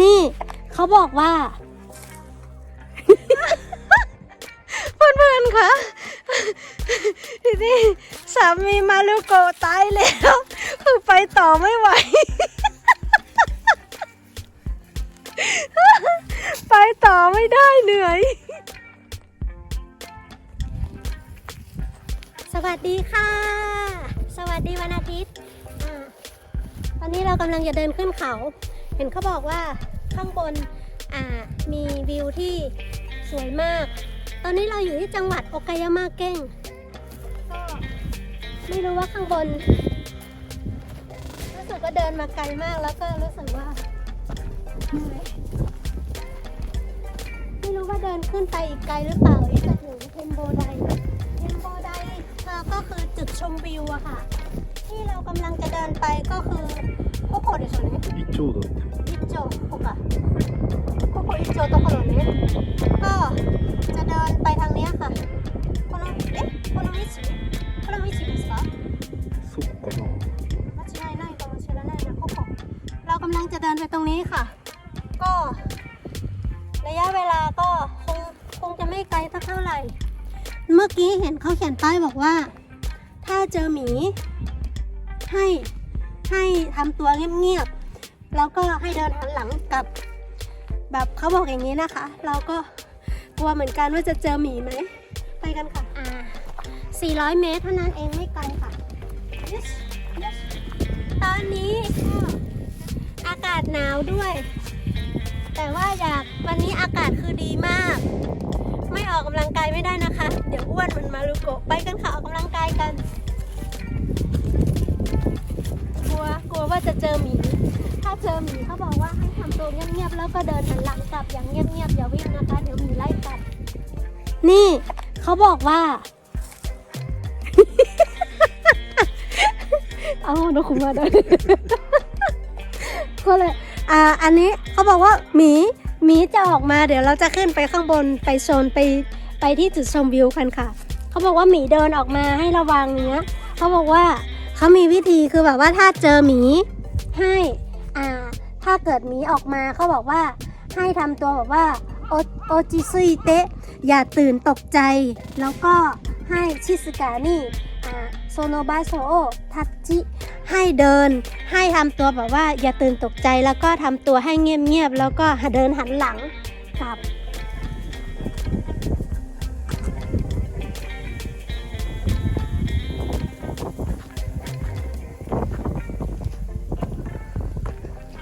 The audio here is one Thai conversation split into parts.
นี่เขาบอกว่า เพื่อนๆคะทีนี้สามีมาลูโกะตายแล้ว คือไปต่อไม่ไหว ไปต่อไม่ได้เหนื่อย สวัสดีค่ะ สวัสดีวันอาทิตย์อ่าตอนนี้เรากำลังจะเดินขึ้นเขา เห็นเขาบอกว่าข้างบนมีวิวที่สวยมาก ตอนนี้เราอยู่ที่จังหวัดโอกายามาเก้ง ก็ไม่รู้ว่าข้างบน รู้สึกว่าเดินมาไกลมากแล้วก็รู้สึกว่า ไม่รู้ว่าเดินขึ้นไปอีกไกลหรือเปล่าที่จะถึงเทมโบไดเทมโบไดก็คือจุดชมวิวอะค่ะ ที่เรากำลังจะเดินไปก็คือ โคโคเดชね一丁だって อิโจโคกะโคโคอิโจโตโคโรเนะก็จะเดินไปทางเนี้ยค่ะこのえこの道この道ですかそっかな間違いないかもしれないนะโคโคเรากำลังจะเดินไปตรงนี้ค่ะ ก็ระยะเวลาก็คงคงจะไม่ไกลสักเท่าไหร่ เมื่อกี้เห็นเขาเขียนป้ายบอกว่า ถ้าเจอหมี ให้ ให้ทำตัวเงียบๆแล้วก็ให้เดินหันหลังกลับ แบบเขาบอกอย่างนี้นะคะ เราก็กลัวเหมือนกันว่าจะเจอหมีไหมไปกันค่ะอ่า400 เมตรเท่านั้นเองไม่ไกลค่ะ Yes Yes ตอนนี้ก็อากาศหนาวด้วย แต่ว่าอยากวันนี้อากาศคือดีมาก ไม่ออกกำลังกายไม่ได้นะคะ เดี๋ยวอ้วนเหมันมารุโกะไปกันค่ะออกกำลังกายกัน ลัวว่าจะเจอหมี ถ้าเจอหมีเขาบอกว่าให้ทำตัวเงียบๆแล้วก็เดินหันหลังกลับอย่างเงียบๆอย่าวิ่งนะคะเดี๋ยวหมีไล่กัด นี่เขาบอกว่า เอาโนคุมาได้ก็เลยอ่าอันนี้เขาบอกว่าหมีหมีจะออกมาเดี๋ยวเราจะขึ้นไปข้างบนไปโซนไปไปที่จุดชมวิวกันค่ะ เขาบอกว่าหมีเดินออกมาให้ระวังเนี้ย เขาบอกว่า เขามีวิธีคือแบบว่าถ้าเจอหมีให้อ่าถ้าเกิดหมีออกมาเขาบอกว่าให้ทำตัวแบบว่าโอโอจิซุยเตะอย่าตื่นตกใจ แล้วก็ให้ชิสกานี่อ่าโซโนบาโซโอทัตจิให้เดิน ให้ทำตัวแบบว่าอย่าตื่นตกใจแล้วก็ทำตัวให้เงียบๆแล้วก็เดินหันหลังกลับ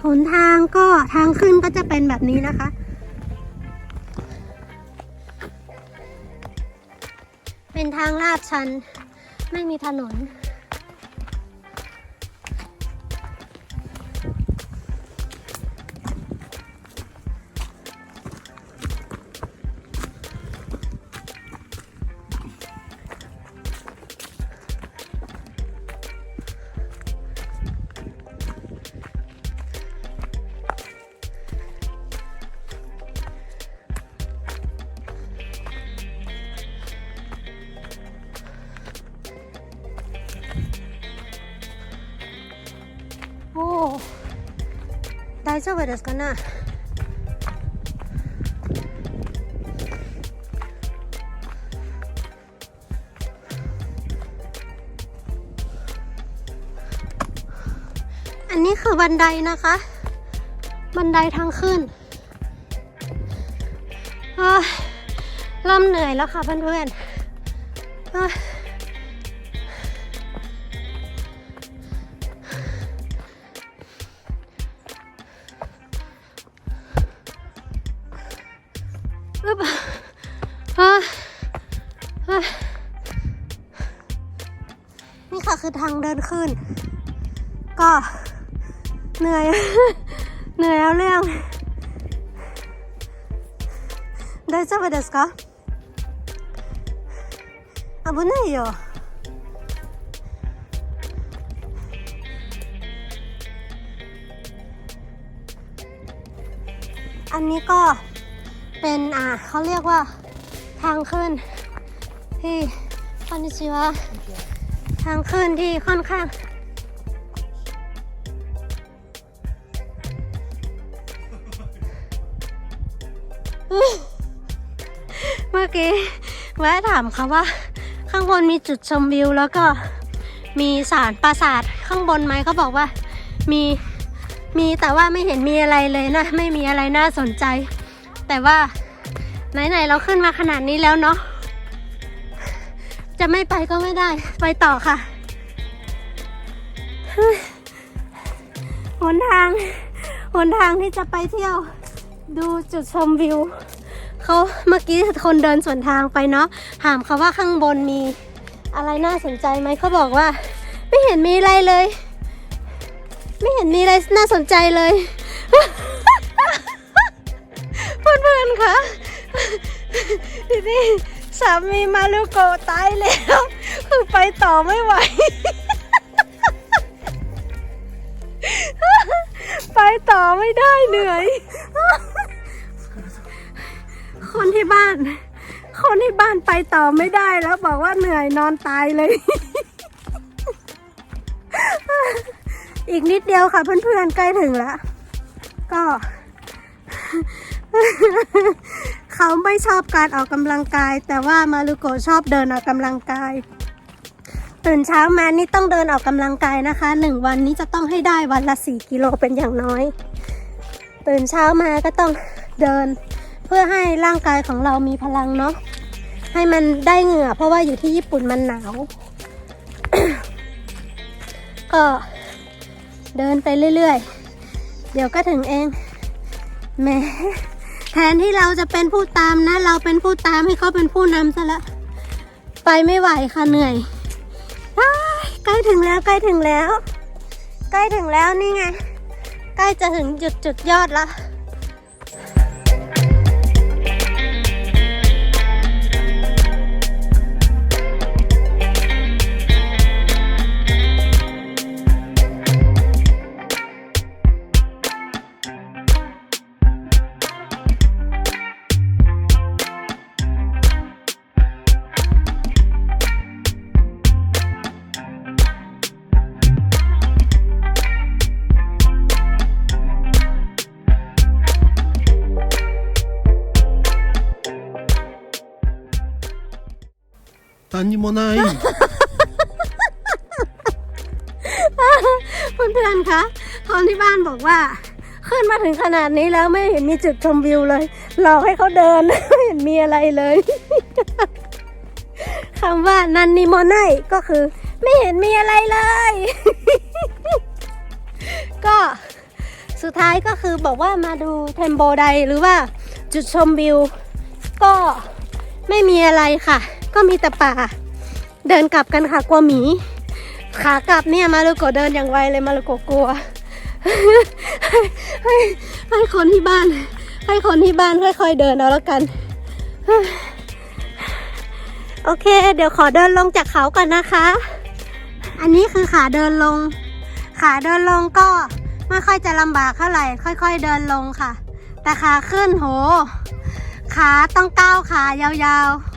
หนทางก็ทางขึ้นก็จะเป็นแบบนี้นะคะ เป็นทางลาดชัน ไม่มีถนน おお大丈夫ですかねอันนี้คือบันไดนะคะ บันไดทางขึ้นเอ้ยเริ่มเหนื่อยแล้วค่ะเพื่อนๆ เอ้ย อึ๊บอ่ะอ่ะนี่ค่ะคือทางเดินขึ้น ก็เหนื่อย เหนื่อยเอาเรื่อง大丈夫ですか危ないよอันนี้ก็ เป็นอ่าเขาเรียกว่าทางขึ้นที่คอนนิชิวะทางขึ้นที่ค่อนข้าง เมื่อกี้แวะถามเขาว่า ข้างบนมีจุดชมวิว แล้วก็มีสารปราสาทข้างบนไหมเขาบอกว่ามีมีแต่ว่าไม่เห็นมีอะไรเลยนะ ไม่มีอะไรน่าสนใจ แต่ว่าไหนๆเราขึ้นมาขนาดนี้แล้วเนาะ จะไม่ไปก็ไม่ได้ ไปต่อค่ะหนทางหนทางที่จะไปเที่ยว ดูจุดชมวิวเขาเมื่อกี้คนเดินสวนทางไปเนาะถามเขาว่าข้างบนมีอะไรน่าสนใจไหมเขาบอกว่า ไม่เห็นมีอะไรเลย ไม่เห็นมีอะไรน่าสนใจเลย พื่อนๆคะทีนี้สามีมาลูโกตายแล้ว คือไปต่อไม่ไหว ไปต่อไม่ได้เหนื่อย คนที่บ้าน คนที่บ้านไปต่อไม่ได้แล้วบอกว่าเหนื่อยนอนตายเลย อีกนิดเดียวค่ะเพื่อนๆใกล้ถึงแล้ว ก็ เขาไม่ชอบการออกกำลังกาย แต่ว่ามารุโกชอบเดินออกกำลังกายตื่นเช้ามานี่ต้องเดินออกกำลังกายนะคะหนึ่งวันนี้จะต้องให้ได้วันละสี่กิโลเป็นอย่างน้อย ตื่นเช้ามาก็ต้องเดิน เพื่อให้ร่างกายของเรามีพลังเนาะให้มันได้เหงื่อ เพราะว่าอยู่ที่ญี่ปุ่นมันหนาว ก็เดินไปเรื่อยๆ เดี๋ยวก็ถึงเองแมแท นที่เราจะเป็นผู้ตามนะ เราเป็นผู้ตามให้เขาเป็นผู้นำซะละ ไปไม่ไหวค่ะเหนื่อยใกล้ถึงแล้วใกล้ถึงแล้ว ใกล้ถึงแล้วนี่ไง ใกล้จะถึงจุดจุดยอดแล้ว 何にもない เพื่อนๆ คะคนที่บ้านบอกว่า ขึ้นมาถึงขนาดนี้แล้วไม่เห็นมีจุดชมวิวเลยหลอกให้เขาเดิน ไม่เห็นมีอะไรเลย คำว่านันนิโมไนก็คือ ไม่เห็นมีอะไรเลย ก็สุดท้ายก็คือบอกว่ามาดูเทมโบไดหรือว่าจุดชมวิว ก็ไม่มีอะไรค่ะ ก็มีแต่ป่า เดินกลับกันค่ะกลัวหมี ขากลับเนี่ยมารุโกเดินอย่างไวเลยมารุโกกลัวให้ให้ให้คนที่บ้าน ให้คนที่บ้านค่อยๆเดินเอาแล้วกัน โอเค เดี๋ยวขอเดินลงจากเขาก่อนนะคะ อันนี้คือขาเดินลง ขาเดินลงก็ไม่ค่อยจะลำบากเท่าไหร่ ค่อย ๆ เดินลงค่ะ แต่ขาขึ้นโห ขาต้องก้าวขายาวๆ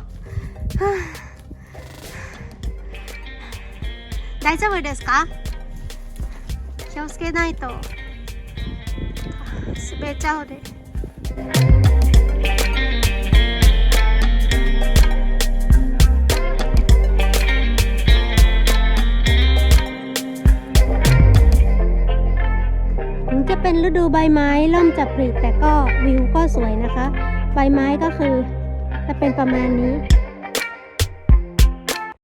大丈夫ですか気をつけないと滑っちゃうでถึงจะเป็นฤดูใบไม้เริ่มจะผลิแต่ก็วิวก็สวยนะคะ ใบไม้ก็คือจะเป็นประมาณนี้